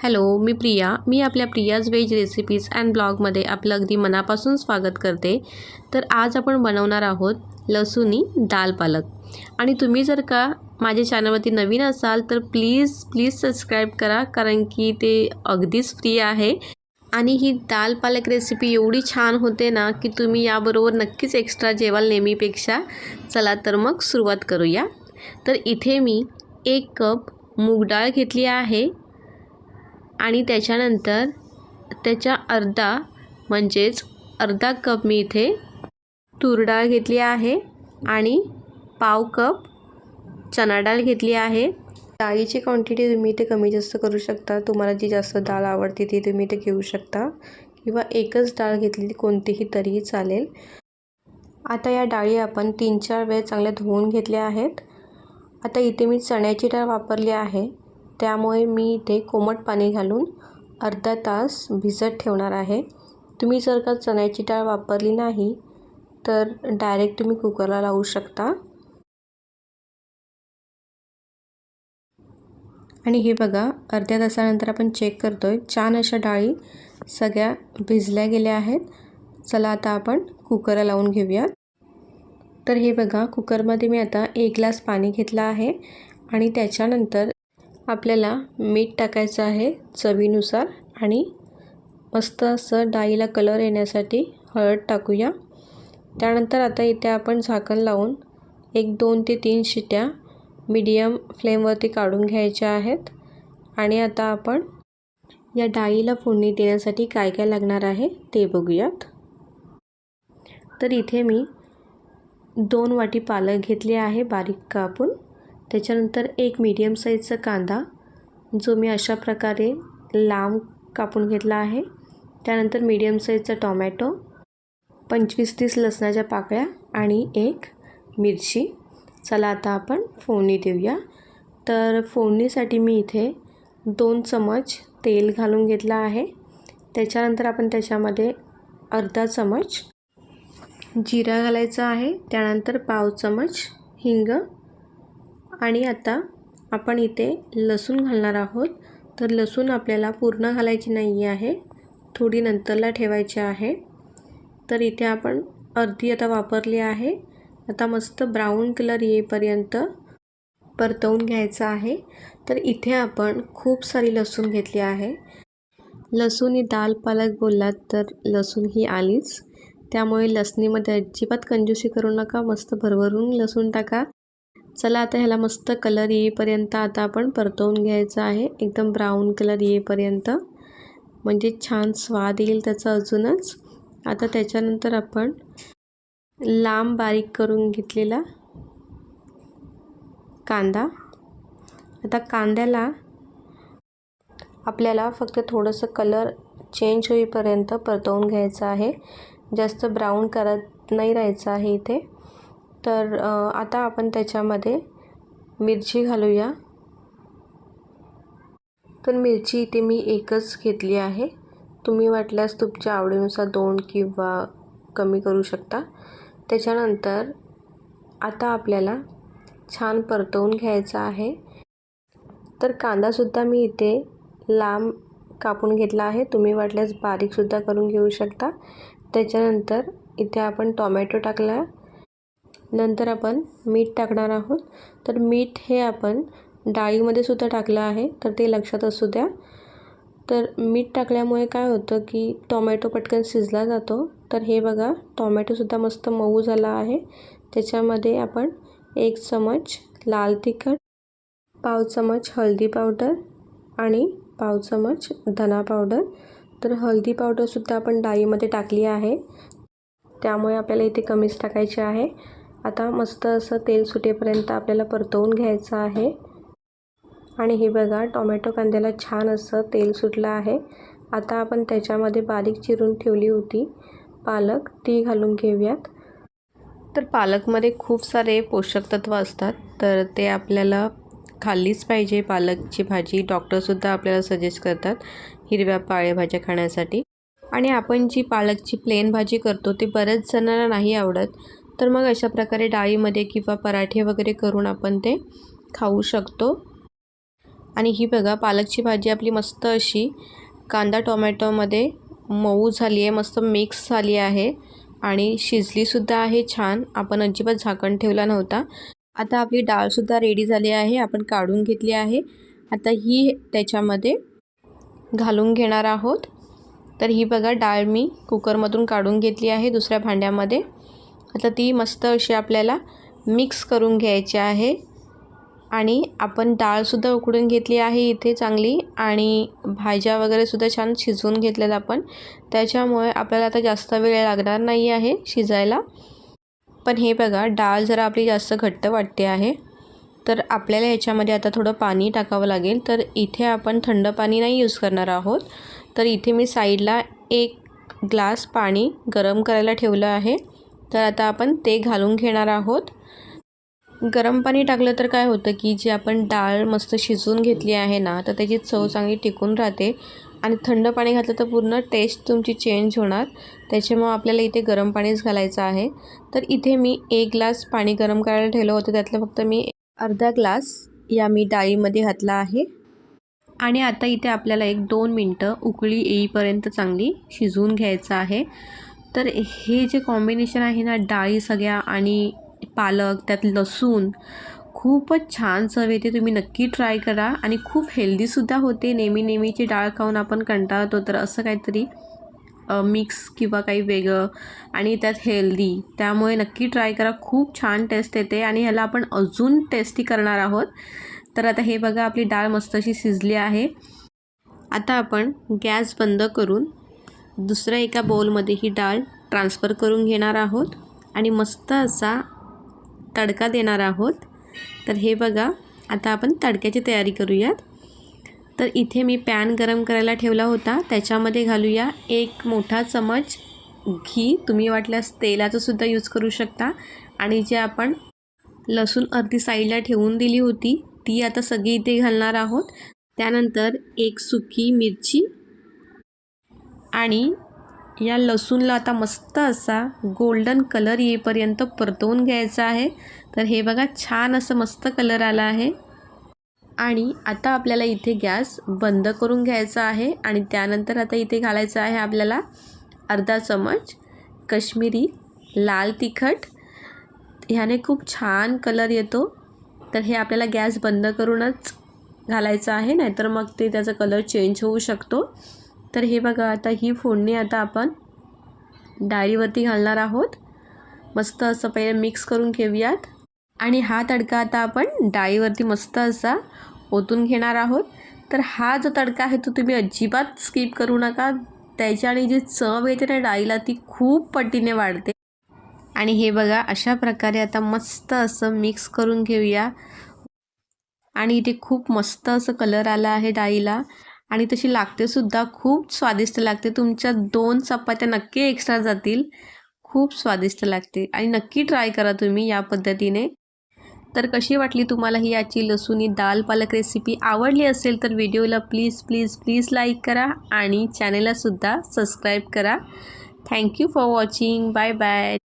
Hello मी प्रिया. मी आपल्या Priya's veg recipes and ब्लॉगमध्ये आपलं अगदी मनापासून स्वागत करते. तर आज आपण बनवणार आहोत लसूणी दाल पालक. आणि तुम्ही जर का माझ्या चॅनलवरती नवीन असाल तर प्लीज प्लीज सबस्क्राईब करा कारण की ते अगदीच फ्री आहे. आणि ही दाल पालक रेसिपी एवढी छान होते ना की तुम्ही याबरोबर नक्कीच एक्स्ट्रा जेवाल नेहमीपेक्षा. चला तर मग सुरुवात करूया. तर इथे मी एक कप मूग डाळ घेतली आहे. आणि त्याच्यानंतर त्याच्या अर्धा म्हणजेच अर्धा कप मी इथे तूर डाळ घेतली आहे आणि पाव कप चना डाळ घेतली आहे. डाळीची क्वांटिटी तुम्ही इथे कमी जास्त करू शकता. तुम्हाला जी जास्त डाळ आवडते ती तुम्ही इथे घेऊ शकता. किंवा एकच डाळ घेतलेली कोणतीही तरीही चालेल. आता या डाळी आपण तीन चार वेळ चांगल्या धुवून घेतल्या आहेत. आता इथे मी चण्याची डाळ वापरली आहे. त्यामुळे मी इथे कोमट पाणी घालून अर्धा तास भिजत ठेवणार आहे. तुम्ही जर का चण्याची डाळ वापरली नाही तर डायरेक्ट तुम्ही कुकरला लावू शकता. आणि हे बघा अर्ध्या तासानंतर आपण चेक करतो आहे छान अशा डाळी सगळ्या भिजल्या गेल्या आहेत. चला आता आपण कुकरला लावून घेऊयात. तर हे बघा कुकरमध्ये मी आता एक ग्लास पाणी घेतलं आहे आणि त्याच्यानंतर आपल्याला मीठ टाकायचं आहे चवीनुसार आणि मस्त असं डाळीला कलर येण्यासाठी हळद टाकूया. त्यानंतर आता इथे आपण झाकण लावून एक दोन ते तीन शिट्या मीडियम फ्लेमवरती काढून घ्यायच्या आहेत. आणि आता आपण या डाळीला फोडणी देण्यासाठी काय काय लागणार आहे ते बघूयात. तर इथे मी दोन वाटी पालक घेतली आहे बारीक कापून. त्याच्यानंतर एक मीडियम साईजचा कांदा जो मी अशा प्रकारे लांब कापून घेतला आहे. त्यानंतर मीडियम साईजचा टॉमॅटो पंचवीस तीस लसणाच्या पाकळ्या आणि एक मिरची. चला आता आपण फोडणी देऊया. तर फोडणीसाठी मी इथे दोन चमच तेल घालून घेतलं आहे. त्याच्यानंतर आपण त्याच्यामध्ये अर्धा चमच जिरा घालायचा आहे. त्यानंतर पाव चमच हिंग आणि आता आपण इथे लसूण घालणार आहोत. तर लसूण आपल्याला पूर्ण घालायची नाही आहे. थोडी नंतरला ठेवायची आहे. तर इथे आपण अर्धी आता वापरली आहे. आता मस्त ब्राऊन कलर येईपर्यंत परतवून घ्यायचं आहे. तर इथे आपण खूप सारी लसूण घेतली आहे. लसूण ही दाल पालक बोललात तर लसूण ही आलीच. त्यामुळे लसणीमध्ये अजिबात कंजूसी करू नका. मस्त भरभरून लसूण टाका. चला आता ह्याला मस्त कलर येईपर्यंत आता आपण परतवून घ्यायचं आहे. एकदम ब्राऊन कलर येईपर्यंत. म्हणजे छान स्वाद येईल त्याचा अजूनच. आता त्याच्यानंतर आपण लांब बारीक करून घेतलेला कांदा. आता कांद्याला आपल्याला फक्त थोडंसं कलर चेंज होईपर्यंत परतवून घ्यायचं आहे. जास्त ब्राऊन करत नाही राहायचं आहे इथे. तर आता आपण त्याच्यामध्ये मिरची घालूया. तर मिरची इथे मी एकच घेतली आहे. तुम्ही वाटल्यास तुमच्या आवडीनुसार दोन किंवा कमी करू शकता. त्याच्यानंतर आता आपल्याला छान परतवून घ्यायचं आहे. तर कांदासुद्धा मी इथे लांब कापून घेतला आहे. तुम्ही वाटल्यास बारीकसुद्धा करून घेऊ शकता. त्याच्यानंतर इथे आपण टॉमॅटो टाकला. नंतर आपण मीठ टाकणार आहोत. तर मीठ हे आपण डाळीमध्ये सुद्धा टाकलं आहे तर ते लक्षात असू द्या. तर मीठ टाकल्यामुळे काय होतं की टोमॅटो पटकन शिजला जातो. तर हे बघा टोमॅटोसुद्धा मस्त मऊ झाला आहे. त्याच्यामध्ये आपण एक चमच लाल तिखट पाव चमच हळदी पावडर आणि पाव चमच धना पावडर. तर हळदी पावडरसुद्धा आपण डाळीमध्ये टाकली आहे. त्यामुळे आपल्याला इथे कमीच टाकायचे आहे. आता मस्त असं तेल सुटेपर्यंत आपल्याला परतवून घ्यायचं आहे. आणि हे बघा टोमॅटो कांद्याला छान असं तेल सुटलं आहे. आता आपण त्याच्यामध्ये बारीक चिरून ठेवली होती. पालक ती घालून घेऊयात. तर पालकमध्ये खूप सारे पोषक तत्व असतात तर ते आपल्याला खाल्लीच पाहिजे. पालकची भाजी डॉक्टरसुद्धा आपल्याला सजेस्ट करतात हिरव्या पाळेभाज्या खाण्यासाठी. आणि आपण जी पालकची प्लेन भाजी करतो ती बऱ्याच जणांना नाही आवडत. तर मग अशा प्रकारे डाळीमध्ये किंवा पराठे वगैरे करून आपण ते खाऊ शकतो. आणि ही बघा पालकची भाजी आपली मस्त अशी कांदा टोमॅटोमध्ये मऊ झाली आहे मस्त मिक्स झाली आहे आणि शिजलीसुद्धा आहे छान. आपण अजिबात झाकण ठेवला नव्हता. आता आपली डाळसुद्धा रेडी झाली आहे आपण काढून घेतली आहे. आता ही त्याच्यामध्ये घालून घेणार आहोत. तर ही बघा डाळ मी कुकरमधून काढून घेतली आहे दुसऱ्या भांड्यामध्ये. आता ती मस्त अशी आपल्याला मिक्स करून घ्यायची आहे. आणि आपण डाळसुद्धा उकडून घेतली आहे इथे चांगली. आणि भाज्या वगैरेसुद्धा छान शिजवून घेतल्यात आपण. त्याच्यामुळे आपल्याला आता जास्त वेळ लागणार नाही आहे शिजायला. पण हे बघा डाळ जरा आपली जास्त घट्ट वाटते आहे. तर आपल्याला याच्यामध्ये आता थोडं पाणी टाकावं लागेल. तर इथे आपण थंड पाणी नाही यूज करणार आहोत. तर इथे मी साईडला एक ग्लास पाणी गरम करायला ठेवलं आहे. तर आता आपण ते घालून घेणार आहोत. गरम पाणी टाकलं तर काय होतं की जी आपण डाळ मस्त शिजवून घेतली आहे ना तर त्याची चव चांगली टिकून राहते. आणि थंड पाणी घातलं तर पूर्ण टेस्ट तुमची चेंज होणार. त्याच्यामुळं आपल्याला इथे गरम पाणीच घालायचं आहे. तर इथे मी एक ग्लास पाणी गरम करायला ठेवलं होतं. त्यातलं फक्त मी अर्धा ग्लास या मी डाळीमध्ये घातला आहे. आणि आता इथे आपल्याला एक दोन मिनटं उकळी येईपर्यंत चांगली शिजवून घ्यायचं आहे. तर हे जे कॉम्बिनेशन आहे ना डाळी सगळ्या आणि पालक त्यात लसूण खूपच छान चव येते. तुम्ही नक्की ट्राय करा. आणि खूप हेल्दीसुद्धा होते. नेहमी नेहमीची डाळ खाऊन आपण कंटाळतो तर असं काहीतरी मिक्स किंवा काही वेगळं. आणि त्यात हेल्दी त्यामुळे नक्की ट्राय करा. खूप छान टेस्ट येते. आणि ह्याला आपण अजून टेस्टी करणार आहोत. तर आता हे बघा आपली डाळ मस्त अशी शिजली आहे. आता आपण गॅस बंद करून दुसऱ्या एका बाउलमध्ये ही डाळ ट्रान्सफर करून घेणार आहोत आणि मस्त असा तडका देणार आहोत. तर हे बघा आता आपण तडक्याची तयारी करूयात. तर इथे मी पॅन गरम करायला ठेवला होता. त्याच्यामध्ये घालूया एक मोठा चमच घी. तुम्ही वाटल्यास तेलाचासुद्धा यूज करू शकता. आणि जे आपण लसूण अर्धी साईडला ठेवून दिली होती ती आता सगळी इथे घालणार आहोत. त्यानंतर एक सुकी मिरची आणि या लसूणला आता मस्त असा गोल्डन कलर येईपर्यंत परतवून घ्यायचा आहे. तर हे बघा छान असं मस्त कलर आला आहे. आणि आता आपल्याला इथे गॅस बंद करून घ्यायचा आहे आणि त्यानंतर आता इथे घालायचं आहे आपल्याला अर्धा चमच कश्मीरी लाल तिखट. ह्याने खूप छान कलर येतो. तर हे आपल्याला गॅस बंद करूनच घालायचं आहे नाहीतर मग ते त्याचा कलर चेंज होऊ शकतो. तर हे बघा आता ही फोडणी आता आपण डाळीवरती घालणार आहोत. मस्त असं पहिले मिक्स करून घेऊयात. आणि हा तडका आता आपण डाळीवरती मस्त असा ओतून घेणार आहोत. तर हा जो तडका आहे तो तुम्ही अजिबात स्किप करू नका. त्याच्याने जी चव येते ना डाळीला ती खूप पटीने वाढते. आणि हे बघा अशा प्रकारे आता मस्त असं मिक्स करून घेऊया. आणि इथे खूप मस्त असं कलर आला आहे डाळीला. आणि तशी लागतेसुद्धा खूप स्वादिष्ट लागते. तुमच्या दोन चपात्या नक्की एक्स्ट्रा जातील. खूप स्वादिष्ट लागते. आणि नक्की ट्राय करा तुम्ही या पद्धतीने. तर कशी वाटली तुम्हाला ही याची लसूणी दाल पालक रेसिपी आवडली असेल तर व्हिडिओला प्लीज प्लीज प्लीज लाईक करा आणि चॅनललासुद्धा सबस्क्राईब करा. Thank you for watching bye bye